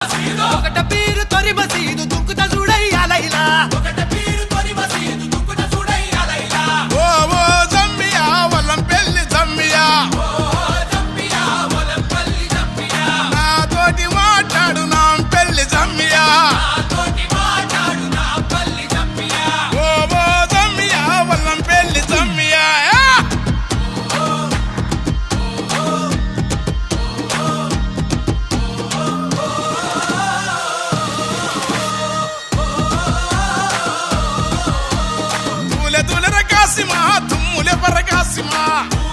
ఒకట పీరు తొరి 什么